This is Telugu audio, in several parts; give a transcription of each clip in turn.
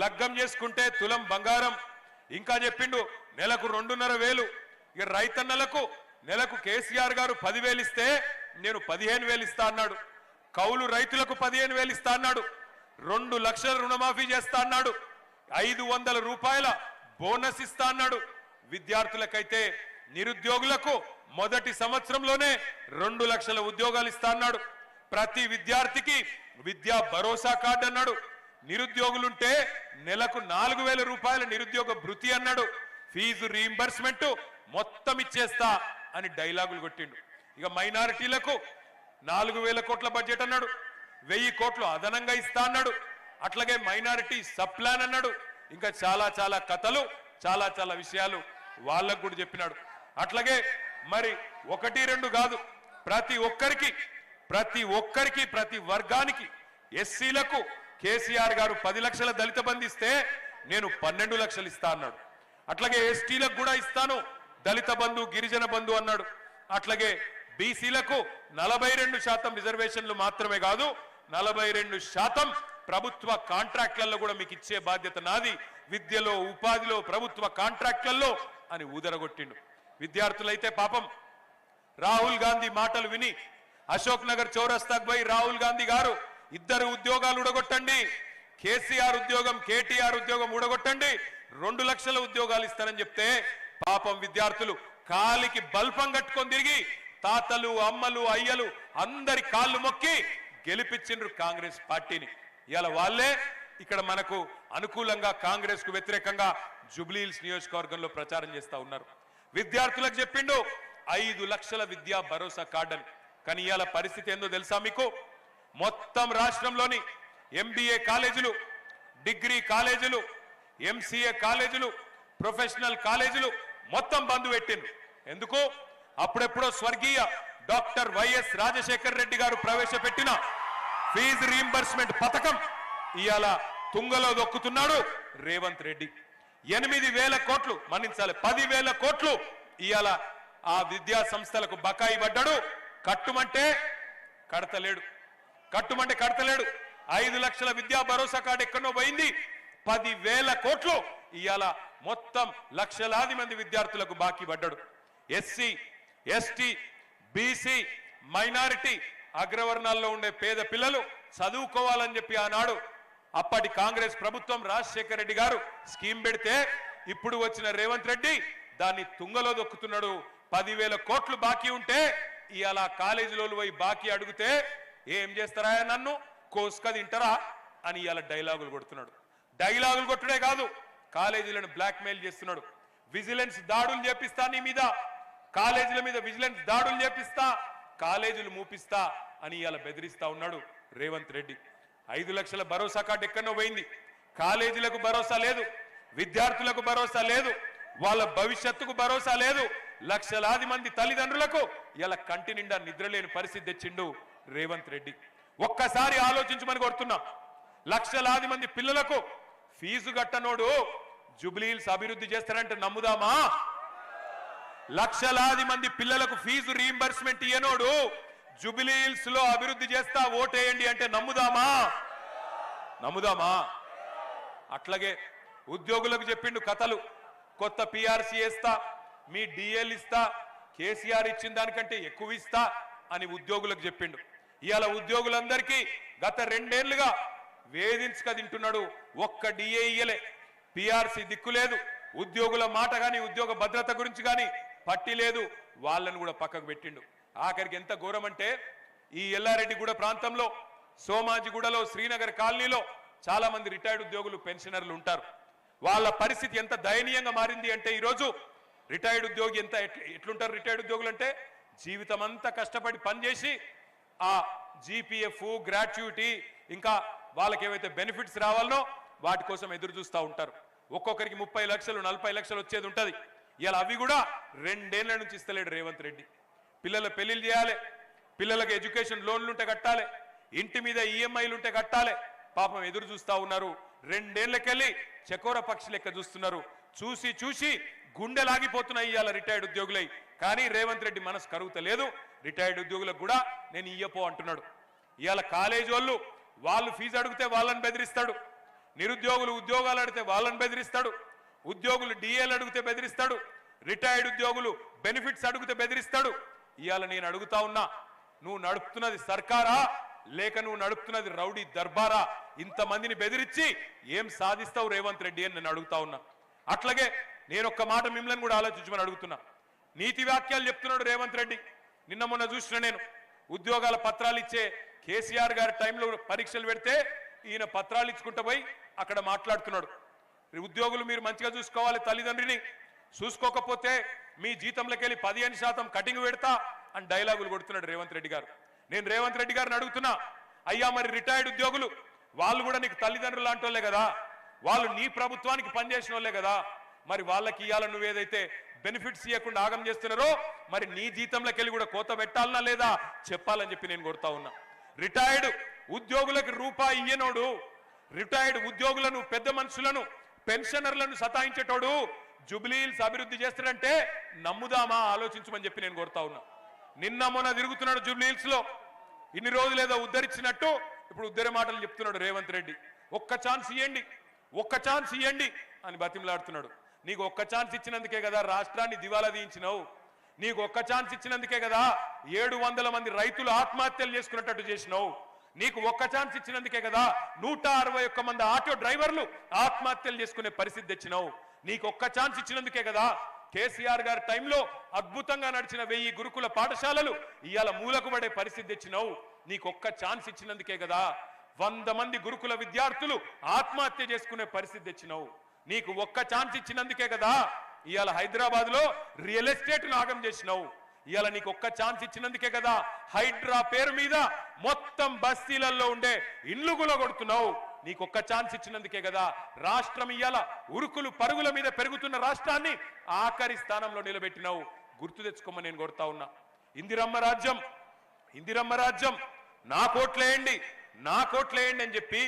లగ్గం చేసుకుంటే తులం బంగారం. ఇంకా చెప్పిండు నెలకు రెండున్నర వేలు. ఇక రైతన్నలకు నెలకు కేసీఆర్ గారు పదివేలు ఇస్తే నేను పదిహేను వేలు ఇస్తా అన్నాడు. కౌలు రైతులకు పదిహేను వేలు ఇస్తా అన్నాడు. రెండు లక్షల రుణమాఫీ చేస్తా అన్నాడు. ఐదు వందల రూపాయల బోనస్ ఇస్తా అన్నాడు. విద్యార్థులకైతే నిరుద్యోగులకు మొదటి సంవత్సరంలోనే రెండు లక్షల ఉద్యోగాలు ఇస్తా అన్నాడు. ప్రతి విద్యార్థికి విద్యా భరోసా కార్డు అన్నాడు. నిరుద్యోగులుంటే నెలకు నాలుగు వేల రూపాయల నిరుద్యోగ భృతి అన్నాడు. ఫీజు రీంబర్స్మెంట్ మొత్తం ఇచ్చేస్తా అని డైలాగులు కొట్టిండు. ఇక మైనారిటీలకు నాలుగు వేల కోట్ల బడ్జెట్ అన్నాడు. వెయ్యి కోట్లు అదనంగా ఇస్తా అన్నాడు. అట్లాగే మైనారిటీ సప్లాన్ అన్నాడు. ఇంకా చాలా చాలా కథలు చాలా చాలా విషయాలు వాళ్ళకు కూడా చెప్పినాడు. అట్లాగే మరి ఒకటి రెండు కాదు ప్రతి ఒక్కరికి ప్రతి ఒక్కరికి ప్రతి వర్గానికి ఎస్సీలకు కేసీఆర్ గారు పది లక్షల దళిత బంధు ఇస్తే నేను పన్నెండు లక్షలు ఇస్తా అన్నాడు. అట్లాగే ఎస్టీలకు కూడా ఇస్తాను. దళిత బంధు గిరిజన బంధు అన్నాడు. అట్లాగే బీసీలకు నలభై రెండు శాతం రిజర్వేషన్లు మాత్రమే కాదు నలభై రెండు శాతం ప్రభుత్వ కాంట్రాక్ట్లలో కూడా మీకు ఇచ్చే బాధ్యత నాది. విద్యలో ఉపాధిలో ప్రభుత్వ కాంట్రాక్ట్లలో అని ఊదరగొట్టిండు. విద్యార్థులైతే పాపం రాహుల్ గాంధీ మాటలు విని అశోక్ నగర్ చౌరస్తాకు పోయి రాహుల్ గాంధీ గారు ఇద్దరు ఉద్యోగాలు ఉడగొట్టండి కేసీఆర్ ఉద్యోగం కేటీఆర్ ఉద్యోగం ఊడగొట్టండి. రెండు లక్షల ఉద్యోగాలు ఇస్తారని చెప్తే పాపం విద్యార్థులు కాలికి బల్పం కట్టుకొని తిరిగి తాతలు అమ్మలు అయ్యలు అందరి కాళ్ళు మొక్కి గెలిపించిండ్రు కాంగ్రెస్ పార్టీని. ఇలా వాళ్ళే ఇక్కడ మనకు అనుకూలంగా కాంగ్రెస్కు వ్యతిరేకంగా జుబ్లీహిల్స్ నియోజకవర్గంలో ప్రచారం చేస్తా ఉన్నారు. విద్యార్థులకు చెప్పిండు ఐదు లక్షల విద్యా భరోసా కార్డు అని కానీ ఇవాళ పరిస్థితి ఏందో తెలుసా మీకు? మొత్తం రాష్ట్రంలోని ఎంబీఏ కాలేజీలు డిగ్రీ కాలేజీలు ఎంసీఏ కాలేజీలు ప్రొఫెషనల్ కాలేజీలు మొత్తం బంద్ పెట్టిండ్రు. ఎందుకు? అప్పుడెప్పుడో స్వర్గీయ డాక్టర్ వైఎస్ రాజశేఖర్ రెడ్డి గారు ప్రవేశపెట్టిన ఫీజు రీంబర్స్మెంట్ పథకం ఇవాళ తుంగలో దొక్కుతున్నాడు రేవంత్ రెడ్డి. ఎనిమిది వేల కోట్లు మన్నించాలి. పది వేల కోట్లు ఇవాళ ఆ విద్యా సంస్థలకు బకాయి పడ్డాడు. కట్టుమంటే కడతలేడు. కట్టుమంటే కడతలేడు. ఐదు లక్షల విద్యా భరోసా కార్డు ఎక్కడో పోయింది. పది వేల కోట్లు ఇవాళ మొత్తం లక్షలాది మంది విద్యార్థులకు బాకీ పడ్డాడు. ఎస్సీ ఎస్టీ బీసీ మైనారిటీ అగ్రవర్ణాల్లో ఉండే పేద పిల్లలు చదువుకోవాలని చెప్పి ఆనాడు అప్పటి కాంగ్రెస్ ప్రభుత్వం రాజశేఖర రెడ్డి గారు స్కీమ్ పెడితే ఇప్పుడు వచ్చిన రేవంత్ రెడ్డి దాన్ని తుంగలో దొక్కుతున్నాడు. పదివేల కోట్లు బాకీ ఉంటే ఇవాళ కాలేజీలో పోయి బాకీ అడిగితే ఏం చేస్తారా నన్ను? కోసుక తింటారా? అని ఇలా డైలాగులు కొడుతున్నాడు. డైలాగులు కొట్టుడే కాదు కాలేజీలను బ్లాక్మెయిల్ చేస్తున్నాడు. విజిలెన్స్ దాడులు చేపిస్తా నీ మీద. కాలేజీల మీద విజిలెన్స్ దాడులు చేపిస్తా కాలేజీలు మూపిస్తా అని ఇలా బెదిరిస్తా ఉన్నాడు రేవంత్ రెడ్డి. ఐదు లక్షల భరోసా కార్డు ఎక్కడో పోయింది. కాలేజీలకు భరోసా లేదు విద్యార్థులకు భరోసా లేదు వాళ్ళ భవిష్యత్తుకు భరోసా లేదు. లక్షలాది మంది తల్లిదండ్రులకు ఇలా కంటి నిండా నిద్రలేని పరిస్థితి తెచ్చిండు రేవంత్ రెడ్డి. ఒక్కసారి ఆలోచించమని కోరుతున్నా. లక్షలాది మంది పిల్లలకు ఫీజు కట్టనోడు జుబ్లీల్స్ అభివృద్ధి చేస్తారంటే నమ్ముదామా? లక్షలాది మంది పిల్లలకు ఫీజు రీంబర్స్మెంట్ ఇయ్యనోడు జుబిలీహిల్స్లో అభివృద్ధి చేస్తా ఓటేయండి అంటే నమ్ముదామా? నమ్ముదామా? అట్లాగే ఉద్యోగులకు చెప్పిండు కథలు. కొత్త పిఆర్సీ ఇస్తా మీ డిఎల్ ఇస్తా కేసీఆర్ ఇచ్చిన దానికంటే ఎక్కువ ఇస్తా అని ఉద్యోగులకు చెప్పిండు. ఇవాళ ఉద్యోగులందరికీ గత రెండేళ్ళుగా వేధించక తింటున్నాడు. ఒక్క డిఏ ఇయ్యలే. పిఆర్సీ దిక్కు లేదు. ఉద్యోగుల మాట కానీ ఉద్యోగ భద్రత గురించి కానీ పట్టి లేదు. వాళ్ళను కూడా పక్కకు పెట్టిండు. ఆఖరికి ఎంత ఘోరం అంటే ఈ ఎల్లారెడ్డిగూడ ప్రాంతంలో సోమాజిగూడలో శ్రీనగర్ కాలనీలో చాలా మంది రిటైర్డ్ ఉద్యోగులు పెన్షనర్లు ఉంటారు. వాళ్ళ పరిస్థితి ఎంత దయనీయంగా మారింది అంటే ఈరోజు రిటైర్డ్ ఉద్యోగి ఎంత ఎట్లుంటారు రిటైర్డ్ ఉద్యోగులు అంటే జీవితం అంతా కష్టపడి పనిచేసి ఆ జీపీఎఫ్ గ్రాట్యుటీ ఇంకా వాళ్ళకి ఏవైతే బెనిఫిట్స్ రావాలనో వాటి కోసం ఎదురు చూస్తూ ఉంటారు. ఒక్కొక్కరికి ముప్పై లక్షలు నలభై లక్షలు వచ్చేది ఉంటది. ఇలా అవి కూడా రెండేళ్ళ నుంచి ఇస్తలేడు రేవంత్ రెడ్డి. పిల్లల పెళ్ళిళ్ళు చేయాలి పిల్లలకు ఎడ్యుకేషన్ లోన్లుంటే కట్టాలి ఇంటి మీద ఈఎంఐలు ఉంటే కట్టాలి. పాపం ఎదురు చూస్తా ఉన్నారు. రెండేళ్ళకెళ్ళి చకోర పక్షి లెక్క చూస్తున్నారు. చూసి చూసి గుండెలాగిపోతున్నాయి ఇవాళ రిటైర్డ్ ఉద్యోగులై. కానీ రేవంత్ రెడ్డి మనసు కరుగుతలేదు. రిటైర్డ్ ఉద్యోగులకు కూడా నేను ఇయ్యపో అంటున్నాడు. ఇవాళ కాలేజ్ వాళ్ళు వాళ్ళు ఫీజు అడిగితే వాళ్ళని బెదిరిస్తాడు. నిరుద్యోగులు ఉద్యోగాలు అడిగితే వాళ్ళని బెదిరిస్తాడు. ఉద్యోగులు డిఏలు అడిగితే బెదిరిస్తాడు. రిటైర్డ్ ఉద్యోగులు బెనిఫిట్స్ అడిగితే బెదిరిస్తాడు. ఇవాళ నేను అడుగుతా ఉన్నా నువ్వు నడుపుతున్నది సర్కారా? లేక నువ్వు నడుపుతున్నది రౌడీ దర్బారా? ఇంతమందిని బెదిరించి ఏం సాధిస్తావు రేవంత్ రెడ్డి అని నేను అడుగుతా ఉన్నా. అట్లాగే నేను ఒక్క మాట మిమ్మల్ని కూడా ఆలోచించమని అడుగుతున్నా. నీతి వాక్యాలు చెప్తున్నాడు రేవంత్ రెడ్డి. నిన్న మొన్న చూసిన నేను. ఉద్యోగాల పత్రాలు ఇచ్చే కేసీఆర్ గారి టైంలో పరీక్షలు పెడితే ఈయన పత్రాలు ఇచ్చుకుంటూ పోయి అక్కడ మాట్లాడుతున్నాడు. ఉద్యోగులు మీరు మంచిగా చూసుకోవాలి తల్లిదండ్రిని. చూసుకోకపోతే మీ జీతంలోకి వెళ్ళి పదిహేను శాతం కటింగ్ పెడతా అని డైలాగులు కొడుతున్నాడు రేవంత్ రెడ్డి గారు. నేను రేవంత్ రెడ్డి గారిని అడుగుతున్నా అయ్యా మరి రిటైర్డ్ ఉద్యోగులు వాళ్ళు కూడా నీకు తల్లిదండ్రులు లాంటి కదా. వాళ్ళు నీ ప్రభుత్వానికి పనిచేసిన కదా. మరి వాళ్ళకి ఇవ్వాల నువ్వేదైతే బెనిఫిట్స్ ఇవ్వకుండా ఆగం చేస్తున్నారో మరి నీ జీతంలోకి వెళ్ళి కూడా కోత పెట్టాలనా లేదా? చెప్పాలని చెప్పి నేను కొడతా ఉన్నా. రిటైర్డ్ ఉద్యోగులకు రూపాయి ఇయ్యనోడు రిటైర్డ్ ఉద్యోగులను పెద్ద మనుషులను పెన్షనర్లను సతాయించేటోడు జుబ్లీల్స్ అభివృద్ధి చేస్తాడంటే నమ్ముదామా ఆలోచించమని చెప్పి నేను కొడతా ఉన్నా. నిన్న మొన్న తిరుగుతున్నాడు జుబ్లీల్స్లో ఇన్ని రోజులు ఏదో ఉద్ధరించినట్టు ఇప్పుడు ఉద్దరి మాటలు చెప్తున్నాడు రేవంత్ రెడ్డి. ఒక్క ఛాన్స్ ఇవ్వండి ఒక్క ఛాన్స్ ఇవ్వండి అని బతిమలాడుతున్నాడు. నీకు ఒక్క ఛాన్స్ ఇచ్చినందుకే కదా రాష్ట్రాన్ని దివాలా తీయించినావు. నీకు ఒక్క ఛాన్స్ ఇచ్చినందుకే కదా ఏడు వందల మంది రైతులు ఆత్మహత్యలు చేసుకున్నట్టు చేసినావు. నీకు ఒక్క ఛాన్స్ ఇచ్చినందుకే కదా నూట అరవై ఒక్క మంది ఆటో డ్రైవర్లు ఆత్మహత్యలు చేసుకునే పరిస్థితి తెచ్చినావు. నీకు ఒక్క ఛాన్స్ ఇచ్చినందుకే కదా కేసీఆర్ గారి టైంలో అద్భుతంగా నడిచిన వెయ్యి గురుకుల పాఠశాలలు ఇవాళ మూలకు పడే పరిస్థితి తెచ్చినావు. నీకు ఒక్క ఛాన్స్ ఇచ్చినందుకే కదా వంద మంది గురుకుల విద్యార్థులు ఆత్మహత్య చేసుకునే పరిస్థితి తెచ్చినావు. నీకు ఒక్క ఛాన్స్ ఇచ్చినందుకే కదా ఇవాళ హైదరాబాద్లో రియల్ ఎస్టేట్ నాగం చేసినావు. ఇవాళ నీకు ఒక్క ఛాన్స్ ఇచ్చినందుకే కదా హైడ్రా పేరు మీద మొత్తం బస్తీలలో ఉండే ఇల్లు కొడుతున్నావు నీకు ఒక్క ఛాన్స్ ఇచ్చినందుకే కదా రాష్ట్రం ఇవాళ ఉరుకులు పరుగుల మీద పెరుగుతున్న రాష్ట్రాన్ని ఆఖరి స్థానంలో నిలబెట్టినావు. గుర్తు తెచ్చుకోమని నేను కొడతా ఉన్నా. ఇందిరమ్మ రాజ్యం ఇందిరమ్మ రాజ్యం నా కోట్లేయండి నా కోట్లేయండి అని చెప్పి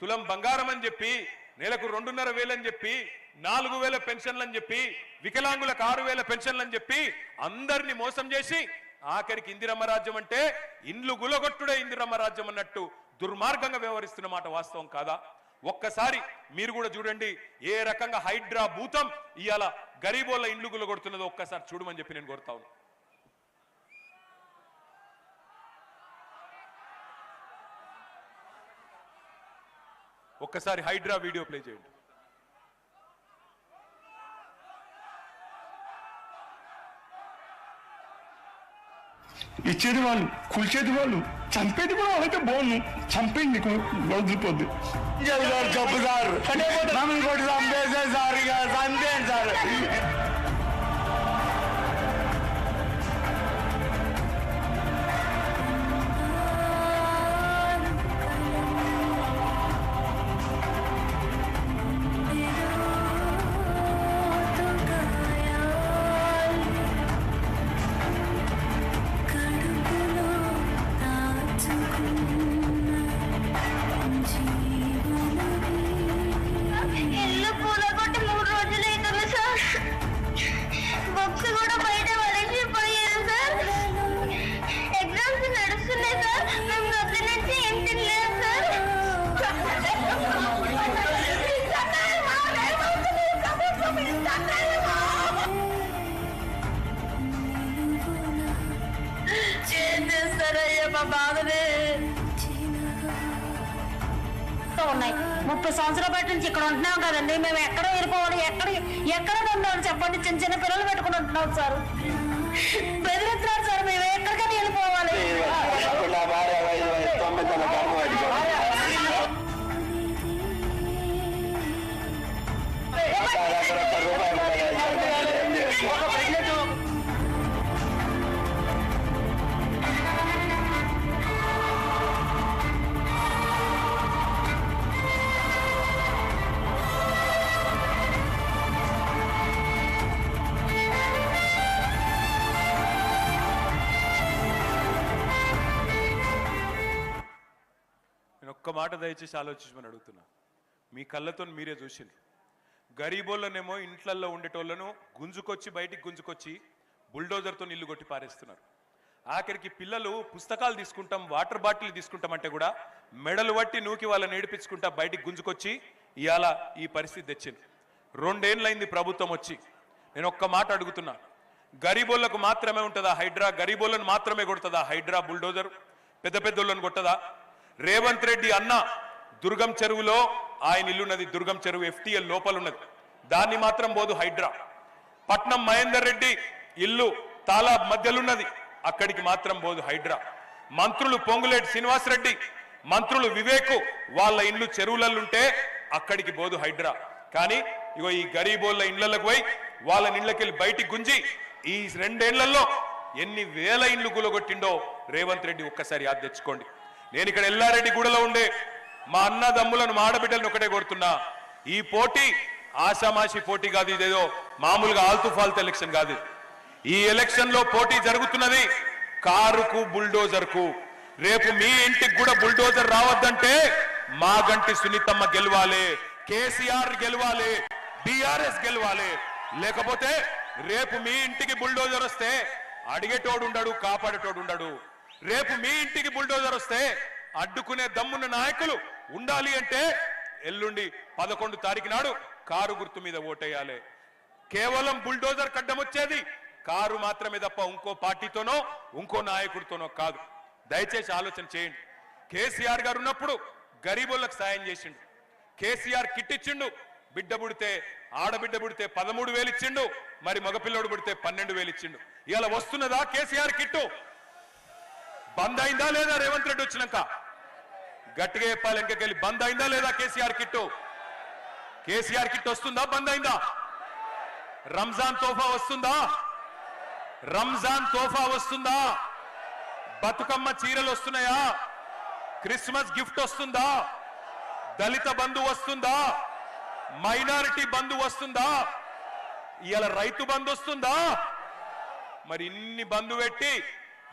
తులం బంగారం అని చెప్పి నెలకు రెండున్నర వేలు అని చెప్పి నాలుగు వేల పెన్షన్లు అని చెప్పి వికలాంగులకు ఆరు వేల పెన్షన్లు అని చెప్పి అందరిని మోసం చేసి ఆఖరికి ఇందిరమ్మ రాజ్యం అంటే ఇండ్లు గులగొట్టుడే ఇందిరమ్మ రాజ్యం అన్నట్టు దుర్మార్గంగా వ్యవహరిస్తున్న మాట వాస్తవం కాదా? ఒక్కసారి మీరు కూడా చూడండి ఏ రకంగా హైడ్రా భూతం ఇవాళ గరీబోళ్ళ ఇండ్లు గులగొడుతున్నదో ఒక్కసారి చూడమని చెప్పి నేను కొడతా ఒక్కసారి హైడ్రా వీడియో ప్లే చేయండి. ఇచ్చేది వాళ్ళు కూల్చేది వాళ్ళు చంపేది కూడా వాళ్ళైతే బాగుంది చంపేయండి నీకు వదిలిపోద్ది. గారు చెప్పు సార్. చంపేసే సార్ ఇక చంపేయండి సార్. ఉన్నాయి. ముప్పై సంవత్సరాల బట్టి నుంచి ఇక్కడ ఉంటున్నాం కదండి. మేము ఎక్కడ వెళ్ళిపోవాలి ఎక్కడ ఎక్కడ ఉండాలి చెప్పండి? చిన్న చిన్న పిల్లలు పెట్టుకుని ఉంటున్నాం సార్. బెదిరిస్తున్నారు సార్. మేము ఎక్కడికైనా వెళ్ళిపోవాలి. మాట దయచేసి ఆలోచించమని అడుగుతున్నా. మీ కళ్ళతో మీరే చూసింది గరీబోళ్ళనేమో ఇంట్లల్లో ఉండేటోళ్ళను గుంజుకొచ్చి బయటికి గుంజుకొచ్చి బుల్డోజర్తో నీళ్ళు కొట్టి పారేస్తున్నారు. ఆఖరికి పిల్లలు పుస్తకాలు తీసుకుంటాం వాటర్ బాటిల్ తీసుకుంటాం అంటే కూడా మెడలు పట్టి నూకి వాళ్ళని ఏడిపించుకుంటా బయటికి గుంజుకొచ్చి ఇవాళ ఈ పరిస్థితి తెచ్చింది రెండేళ్ళైంది ప్రభుత్వం వచ్చి. నేను ఒక్క మాట అడుగుతున్నా. గరీబోళ్ళకు మాత్రమే ఉంటుందా హైడ్రా? గరీబోళ్ళను మాత్రమే కొడుతుందా హైడ్రా బుల్డోజర్? పెద్ద పెద్దోళ్ళను కొట్టదా? రేవంత్ రెడ్డి అన్న దుర్గం చెరువులో ఆయన ఇల్లున్నది దుర్గం చెరువు ఎఫ్టీఎల్ లోపల ఉన్నది దాన్ని మాత్రం పోదు హైడ్రా. పట్నం మహేందర్ రెడ్డి ఇల్లు తాలా మధ్యలున్నది. అక్కడికి మాత్రం పోదు హైడ్రా. మంత్రులు పొంగులేటి శ్రీనివాసరెడ్డి మంత్రులు వివేకు వాళ్ళ ఇండ్లు చెరువులల్లుంటే అక్కడికి పోదు హైడ్రా. కానీ ఇగో ఈ గరీబోళ్ళ ఇండ్లకు పోయి వాళ్ళ ఇండ్లకెళ్ళి బయటికి గుంజి ఈ రెండేళ్ళలో ఎన్ని వేల ఇండ్లు గులగొట్టిండో రేవంత్ రెడ్డి ఒక్కసారి యాద్ తెచ్చుకోండి. నేను ఇక్కడ ఎల్లారెడ్డి గూడలో ఉండే మా అన్నదమ్ములను మా ఆడబిడ్డలను ఒకటే కోరుతున్నా. ఈ పోటీ ఆషామాషి పోటీ కాదు ఇదేదో మామూలుగా ఆల్తు ఫాల్తు ఎలక్షన్ కాదు. ఈ ఎలక్షన్లో పోటీ జరుగుతున్నది కారుకు బుల్డోజర్కు. రేపు మీ ఇంటికి కూడా బుల్డోజర్ రావద్దంటే మా గంటి సునీతమ్మ గెలవాలి కేసీఆర్ గెలవాలి బీఆర్ఎస్ గెలవాలి. లేకపోతే రేపు మీ ఇంటికి బుల్డోజర్ వస్తే అడిగేటోడు ఉండడు కాపాడేటోడు ఉండడు. రేపు మీ ఇంటికి బుల్డోజర్ వస్తే అడ్డుకునే దమ్మున్న నాయకులు ఉండాలి అంటే ఎల్లుండి పదకొండు తారీఖు నాడు కారు గుర్తు మీద ఓటేయాలి. కేవలం బుల్డోజర్ కడ్డం వచ్చేది కారు మాత్రమే తప్ప ఇంకో పార్టీతోనో ఇంకో నాయకుడితోనో కాదు. దయచేసి ఆలోచన చేయండి. కేసీఆర్ గారు ఉన్నప్పుడు గరీబులకు సాయం చేసిండు. కేసీఆర్ కిట్ ఇచ్చిండు. బిడ్డ పుడితే ఆడబిడ్డ పుడితే పదమూడు వేలు ఇచ్చిండు. మరి మగపిల్లోడు పుడితే పన్నెండు వేలు ఇచ్చిండు. ఇలా వస్తున్నదా కేసీఆర్ కిట్టు? బంద్ అయిందా లేదా రేవంత్ రెడ్డి వచ్చినాక? గట్టిగా చెప్పాలి ఇంకెళ్ళి బంద్ అయిందా లేదా కేసీఆర్ కిట్టు? కేసీఆర్ కిట్ వస్తుందా? బంద్ అయిందా? రంజాన్ తోఫా వస్తుందా? రంజాన్ తోఫా వస్తుందా? బతుకమ్మ చీరలు వస్తున్నాయా? క్రిస్మస్ గిఫ్ట్ వస్తుందా? దళిత బంధు వస్తుందా? మైనారిటీ బంధు వస్తుందా? ఇవాళ రైతు బంధు వస్తుందా? మరి ఇన్ని బంధు పెట్టి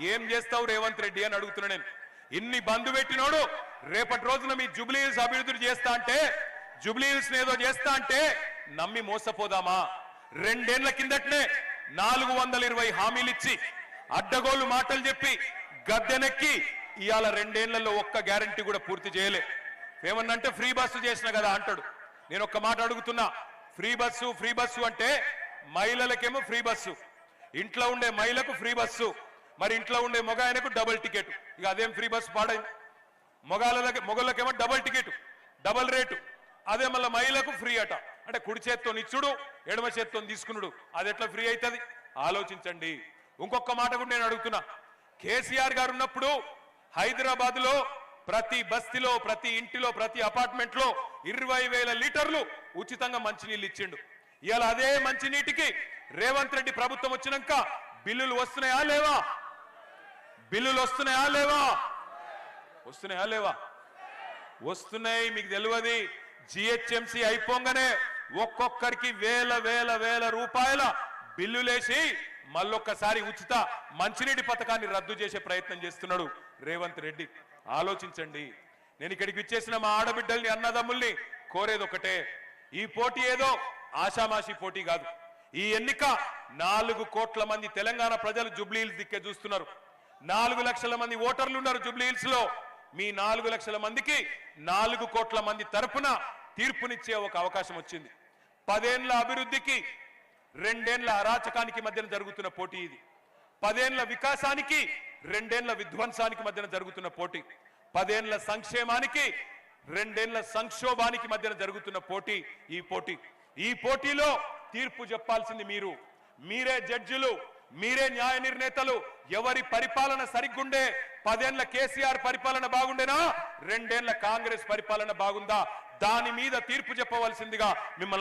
ఏం చేస్తావు రేవంత్ రెడ్డి అని అడుగుతున్నా నేను. ఇన్ని బంధు పెట్టినోడు రేపటి రోజున మీ జుబ్లీహిల్స్ అభివృద్ధి చేస్తా అంటే జుబ్లీహిల్స్ ఏదో చేస్తా అంటే నమ్మి మోసపోదామా? రెండేళ్ళ కిందటనే నాలుగు వందల ఇరవై హామీలు ఇచ్చి అడ్డగోలు మాటలు చెప్పి గద్దెనెక్కి ఇవాళ రెండేళ్ళలో ఒక్క గ్యారంటీ కూడా పూర్తి చేయలే. ఏమన్నంటే ఫ్రీ బస్సు చేసిన కదా అంటాడు. నేను ఒక్క మాట అడుగుతున్నా. ఫ్రీ బస్సు ఫ్రీ బస్సు అంటే మహిళలకేమో ఫ్రీ బస్సు. ఇంట్లో ఉండే మహిళకు ఫ్రీ బస్సు. మరి ఇంట్లో ఉండే మగ ఆయనకు డబుల్ టికెట్ ఇక అదేం ఫ్రీ బస్సు పాడైంది. మొగాళ్ళకి మొగళ్ళకేమో డబుల్ టికెట్ డబుల్ రేటు అదే మళ్ళీ మహిళకు ఫ్రీ అట. అంటే కుడి చేత్తో నిచ్చుడు ఎడమ చేత్తో తీసుకునుడు. అది ఎట్లా ఫ్రీ అవుతుంది ఆలోచించండి. ఇంకొక మాట కూడా నేను అడుగుతున్నా. కేసీఆర్ గారు ఉన్నప్పుడు హైదరాబాద్లో ప్రతి బస్తీలో ప్రతి ఇంటిలో ప్రతి అపార్ట్మెంట్లో ఇరవై వేల లీటర్లు ఉచితంగా మంచినీళ్ళు ఇచ్చిండు. ఇవాళ అదే మంచినీటికి రేవంత్ రెడ్డి ప్రభుత్వం వచ్చినాక బిల్లులు వస్తున్నాయా లేవా? బిల్లులు వస్తున్నాయా లేవా? వస్తున్నాయా లేవా? వస్తున్నాయి మీకు తెలియదు. జిహెచ్ఎంసి అయిపోగానే ఒక్కొక్కరికి వేల వేల వేల రూపాయల బిల్లులేసి మళ్ళొక్కసారి ఉచిత మంచినీటి పథకాన్ని రద్దు చేసే ప్రయత్నం చేస్తున్నాడు రేవంత్ రెడ్డి. ఆలోచించండి. నేను ఇక్కడికి ఇచ్చేసిన మా ఆడబిడ్డల్ని అన్నదమ్ముల్ని కోరేది ఒకటే. ఈ పోటీ ఏదో ఆషామాషి పోటీ కాదు. ఈ ఎన్నిక నాలుగు కోట్ల మంది తెలంగాణ ప్రజలు జుబ్లీలు దిక్కే చూస్తున్నారు. నాలుగు లక్షల మంది ఓటర్లు ఉన్నారు జూబ్లీహిల్స్లో మీ నాలుగు లక్షల మందికి నాలుగు కోట్ల మంది తరపున తీర్పునిచ్చే ఒక అవకాశం వచ్చింది. పదేండ్ల అభివృద్ధికి రెండేండ్ల అరాచకానికి మధ్యన జరుగుతున్న పోటీ ఇది. పదేండ్ల వికాసానికి రెండేండ్ల విధ్వంసానికి మధ్యన జరుగుతున్న పోటీ. పదేండ్ల సంక్షేమానికి రెండేండ్ల సంక్షోభానికి మధ్యన జరుగుతున్న పోటీ ఈ పోటీ. ఈ పోటీలో తీర్పు చెప్పాల్సింది మీరు. మీరే జడ్జిలు. మీరే న్యాయ నిర్ణేతలు. ఎవరి పరిపాలన సరిగ్గుండే పదేళ్ళ కేసీఆర్ పరిపాలన బాగుండేనా? రెండేళ్ళ కాంగ్రెస్ పరిపాలన బాగుందా? దాని మీద తీర్పు చెప్పవలసిందిగా మిమ్మల్ని